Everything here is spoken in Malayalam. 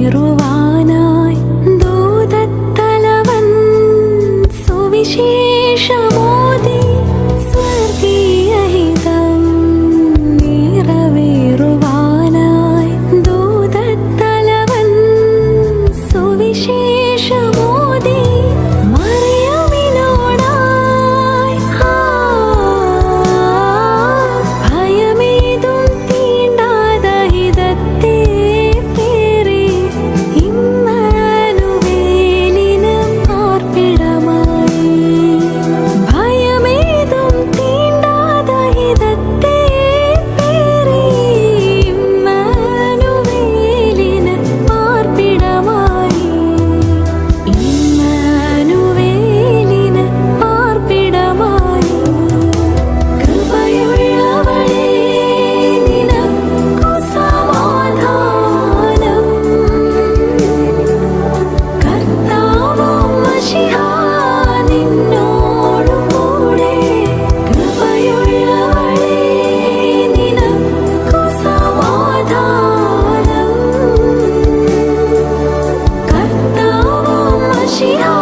നിറവേറുവാനായി ദൂതത്തലവൻ സുവിശേഷമോ 记号